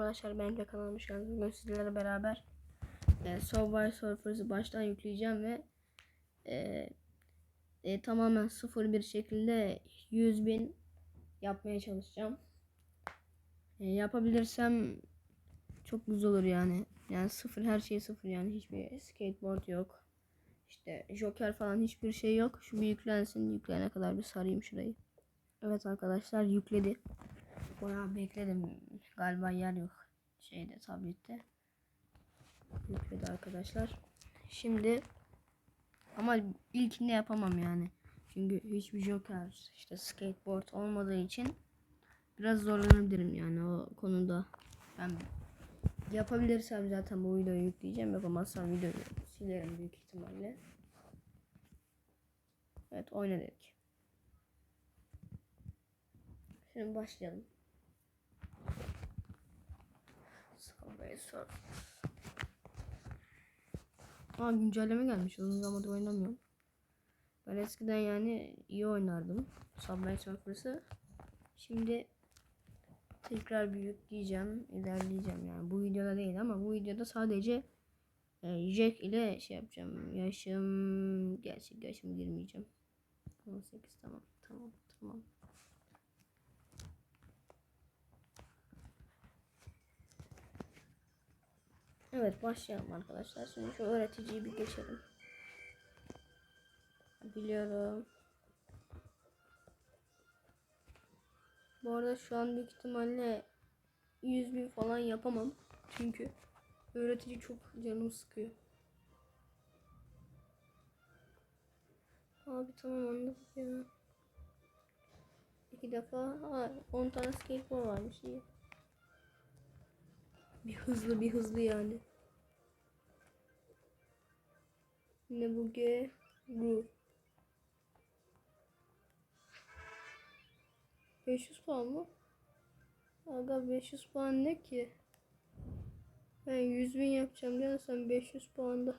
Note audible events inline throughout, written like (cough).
Arkadaşlar benim de kanalıma hoş geldiniz. Bugün sizlerle beraber e, Subway Surfers'ı baştan yükleyeceğim ve e, e, tamamen sıfır bir şekilde 100 bin yapmaya çalışacağım. E, yapabilirsem çok güzel olur yani. Yani sıfır her şey sıfır yani hiçbir skateboard yok. İşte joker falan hiçbir şey yok. Şu bir yüklensin. Yükleyene kadar bir sarayım şurayı. Evet arkadaşlar yükledi. Bayağı bekledim. Galiba yer yok şeyde tablette. Yükledi arkadaşlar. Şimdi ama ilkinde yapamam yani. Çünkü hiçbir joker işte skateboard olmadığı için biraz zorlanabilirim yani o konuda. Ben yapabilirsem zaten bu videoyu yükleyeceğim. Yapamazsam videoyu silerim büyük ihtimalle. Evet oyna dedik. Şimdi başlayalım. Subway Surf. Aa güncelleme gelmiş. Uzun zamandır oynamıyorum. Ben eskiden yani iyi oynardım. Subway Surfers'ı. Şimdi tekrar bir yükleyeceğim. ilerleyeceğim yani. Bu videoda değil ama bu videoda sadece e, Jack ile şey yapacağım. Yaşım gerçek yaşım girmeyeceğim. 18 tamam tamam tamam. Evet başlayalım arkadaşlar. Şimdi şu öğreticiyi bir geçelim. Biliyorum. Bu arada şu an büyük ihtimalle 100 bin falan yapamam. Çünkü öğretici çok canımı sıkıyor. Abi tamam anladık ya. İki defa. Ha, 10 tane skateboard varmış iyi. Bir hızlı bir hızlı yani. Ne bu G? Groove. 500 puan mı? Aga 500 puan ne ki? Ben 100 bin yapacağım diye sen 500 puanda.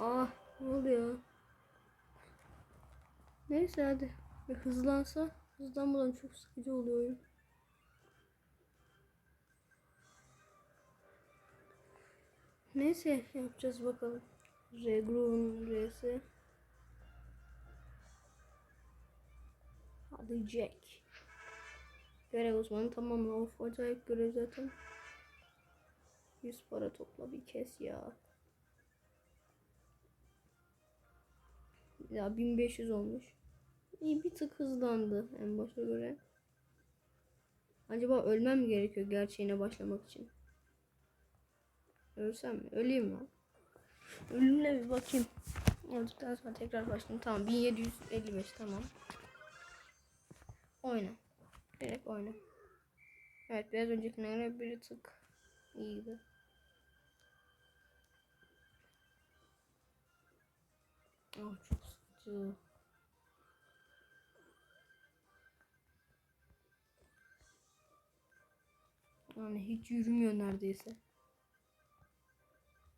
Ah ne oluyor? Neyse hadi. Bir hızlansa hızlanmadan çok sıkıcı oluyor. Neyse yapacağız bakalım. R Groove'un R'si. Hadi Jack. Görev uzmanı tamamla. Of acayip görev zaten. 100 para topla bir kes ya. Ya 1500 olmuş. İyi bir tık hızlandı en başa göre. Acaba ölmem mi gerekiyor gerçeğine başlamak için? Ölsem mi? Öleyim lan. Ölümle bir bakayım. Öldükten sonra tekrar başlayayım. Tamam 1755 tamam. Oyna. Direkt oyna. Evet biraz öncekine göre bir tık iyiydi. Ah çok sıkıcı. Yani hiç yürümüyor neredeyse.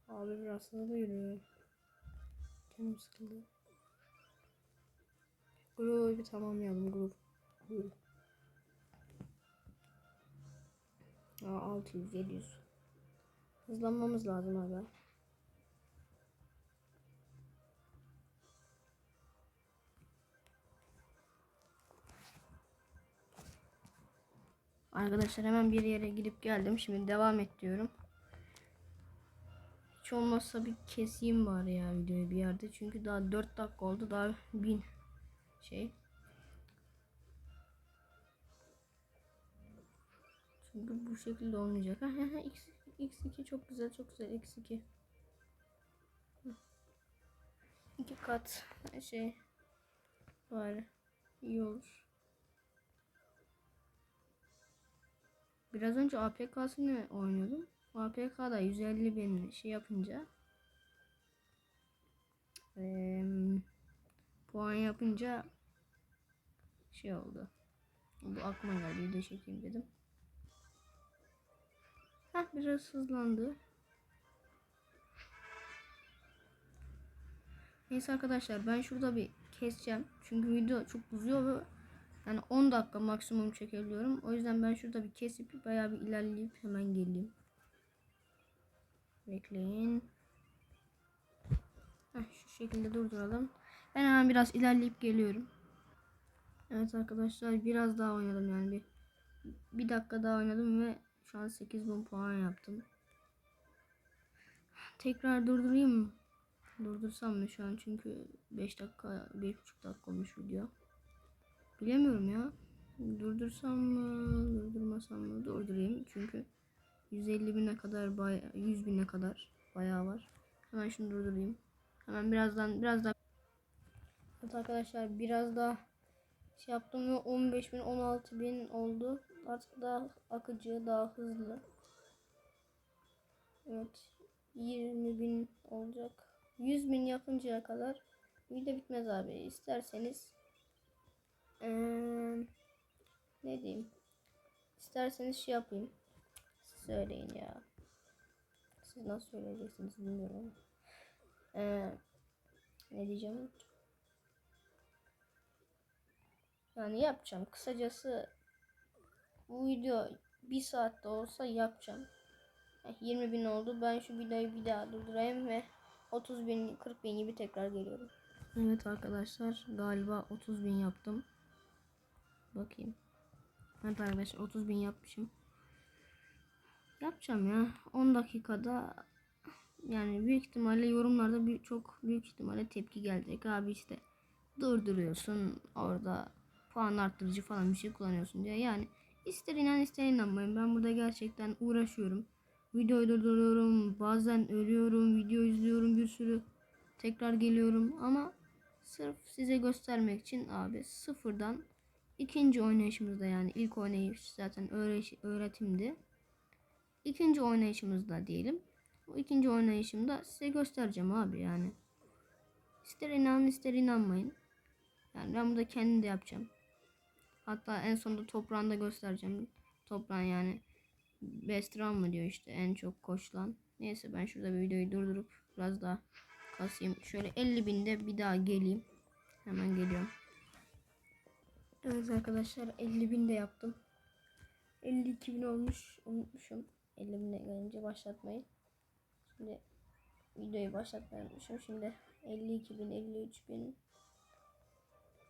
Abi biraz hızlı yürüyor. Canım sıkıldı. Bir tamamlayalım Groove. Groove. Aa, 600 700. Hızlanmamız lazım abi. Arkadaşlar hemen bir yere gidip geldim. Şimdi devam et diyorum. Hiç olmazsa bir keseyim bari ya videoyu bir yerde. Çünkü daha 4 dakika oldu. Daha 1000 şey. Çünkü bu şekilde olmayacak. X, X2 çok güzel çok güzel X2. İki kat şey var. iyi olur. Biraz önce APK'sını oynuyordum. APK'da 150 bin şey yapınca ee, puan yapınca şey oldu. Bu aklıma geldi. Video çekeyim dedim. Heh, biraz hızlandı. Neyse arkadaşlar ben şurada bir keseceğim. Çünkü video çok uzuyor ve Yani 10 dakika maksimum çekebiliyorum. O yüzden ben şurada bir kesip bayağı bir ilerleyip hemen geleyim. Bekleyin. Heh, şu şekilde durduralım. Ben hemen biraz ilerleyip geliyorum. Evet arkadaşlar biraz daha oynadım yani bir bir dakika daha oynadım ve şu an 8000 puan yaptım. Tekrar durdurayım mı? Durdursam mı şu an çünkü 5 dakika 1,5 dakika olmuş video. Bilemiyorum ya. Durdursam mı? Durdurmasam mı? Durdurayım çünkü 150 bine kadar bay 100 bine kadar bayağı var. Hemen şunu durdurayım. Hemen birazdan biraz daha Evet arkadaşlar biraz daha şey yaptım ve 15 bin 16 bin oldu. Artık daha akıcı daha hızlı. Evet 20 bin olacak. 100 bin yapıncaya kadar video bitmez abi. İsterseniz ee, ne diyeyim? İsterseniz şey yapayım. Söyleyin ya. Siz nasıl söyleyeceksiniz bilmiyorum. Ee, ne diyeceğim? Yani yapacağım. Kısacası bu video bir saatte olsa yapacağım. 20 bin oldu. Ben şu videoyu bir daha durdurayım ve 30 bin 40 bin gibi tekrar geliyorum. Evet arkadaşlar galiba 30 bin yaptım. Bakayım. Evet arkadaşlar 30 bin yapmışım. Yapacağım ya. 10 dakikada yani büyük ihtimalle yorumlarda bir, çok büyük ihtimalle tepki gelecek. Abi işte durduruyorsun orada puan arttırıcı falan bir şey kullanıyorsun diye. Yani ister inan ister inanmayın. Ben burada gerçekten uğraşıyorum. Videoyu durduruyorum. Bazen ölüyorum. Video izliyorum bir sürü. Tekrar geliyorum ama sırf size göstermek için abi sıfırdan ikinci oynayışımızda yani ilk oynayış zaten öğretimdi. İkinci oynayışımızda diyelim. O ikinci oynayışımda size göstereceğim abi yani. İster inanın ister inanmayın. Yani ben burada kendim de yapacağım. Hatta en sonunda toprağını da göstereceğim. Toprağın yani best run mı diyor işte en çok koşulan. Neyse ben şurada bir videoyu durdurup biraz daha kasayım. Şöyle 50 binde bir daha geleyim. Hemen geliyorum. Evet arkadaşlar 50 bin de yaptım. 52 bin olmuş. Unutmuşum. 50 bine gelince başlatmayı. Şimdi videoyu başlatmayı unutmuşum. Şimdi 52 bin, 53 bin.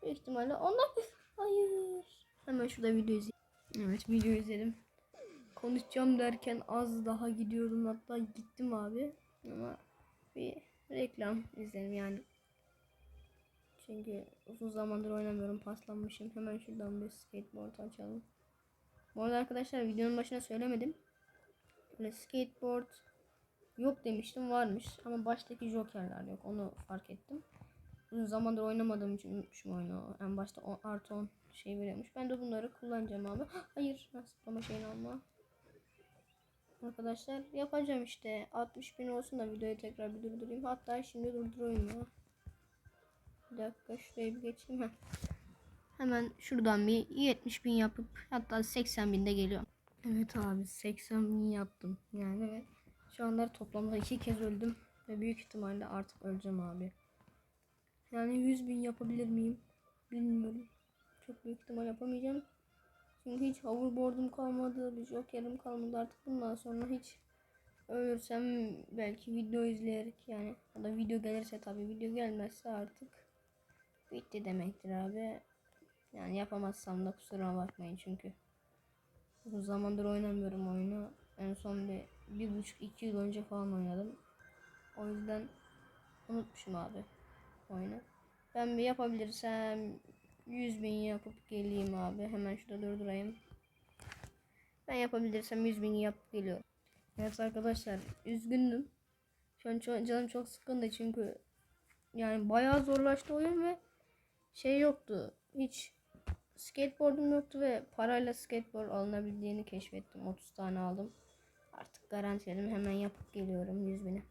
Büyük ihtimalle onlar Hayır. Hemen şurada video izleyelim. Evet video izledim. Konuşacağım derken az daha gidiyordum hatta gittim abi. Ama bir reklam izledim yani. Çünkü uzun zamandır oynamıyorum paslanmışım. Hemen şuradan bir skateboard açalım. Bu arada arkadaşlar videonun başına söylemedim. Böyle skateboard yok demiştim varmış. Ama baştaki jokerler yok onu fark ettim. Uzun zamandır oynamadığım için unutmuşum oyunu. En başta 10 artı 10 şey veriyormuş. Ben de bunları kullanacağım abi. (gasps) Hayır. Zıplama şeyini alma. Arkadaşlar yapacağım işte. 60 bin olsun da videoyu tekrar bir durdurayım. Hatta şimdi durdurayım ya. Bir dakika şuraya bir geçeyim. Heh. Hemen şuradan bir 70 bin yapıp hatta 80 binde geliyorum. Evet abi 80 bin yaptım. Yani ve şu anlar toplamda iki kez öldüm. Ve büyük ihtimalle artık öleceğim abi. Yani 100 bin yapabilir miyim? Bilmiyorum. Çok büyük ihtimal yapamayacağım. Çünkü hiç hoverboard'um kalmadı. Bir jokerim kalmadı. Artık bundan sonra hiç ölürsem belki video izleyerek yani ya da video gelirse tabii video gelmezse artık bitti demektir abi. Yani yapamazsam da kusura bakmayın çünkü uzun zamandır oynamıyorum oyunu. En son bir, bir buçuk iki yıl önce falan oynadım. O yüzden unutmuşum abi oyunu. Ben bir yapabilirsem 100 bin yapıp geleyim abi. Hemen şurada durdurayım. Ben yapabilirsem 100 bin yapıp geliyorum. Evet arkadaşlar üzgündüm. Şu an canım çok sıkkındı çünkü yani bayağı zorlaştı oyun ve şey yoktu. Hiç skateboardum yoktu ve parayla skateboard alınabildiğini keşfettim. 30 tane aldım. Artık garantiledim. Hemen yapıp geliyorum 100 bini.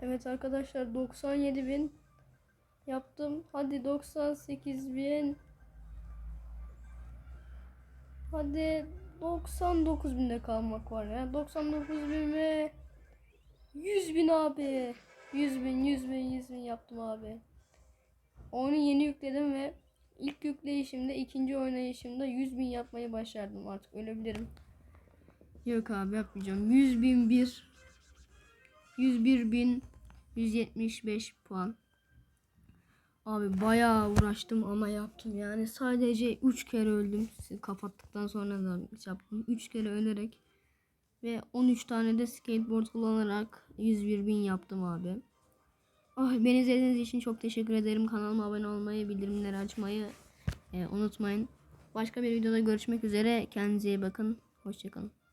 Evet arkadaşlar 97 bin yaptım. Hadi 98 bin. Hadi 99 binde kalmak var ya. 99 bin ve 100 bin abi. 100 bin 100 bin 100 bin yaptım abi. Oyunu yeni yükledim ve ilk yükleyişimde ikinci oynayışımda 100 bin yapmayı başardım artık ölebilirim. Yok abi yapmayacağım. 100 bin bir 101 bin 175 puan. Abi bayağı uğraştım ama yaptım yani sadece 3 kere öldüm. Sizi kapattıktan sonra da yaptım. 3 kere ölerek ve 13 tane de skateboard kullanarak 101 bin yaptım abi. Ah, beni izlediğiniz için çok teşekkür ederim. Kanalıma abone olmayı, bildirimleri açmayı e, unutmayın. Başka bir videoda görüşmek üzere. Kendinize iyi bakın. Hoşçakalın.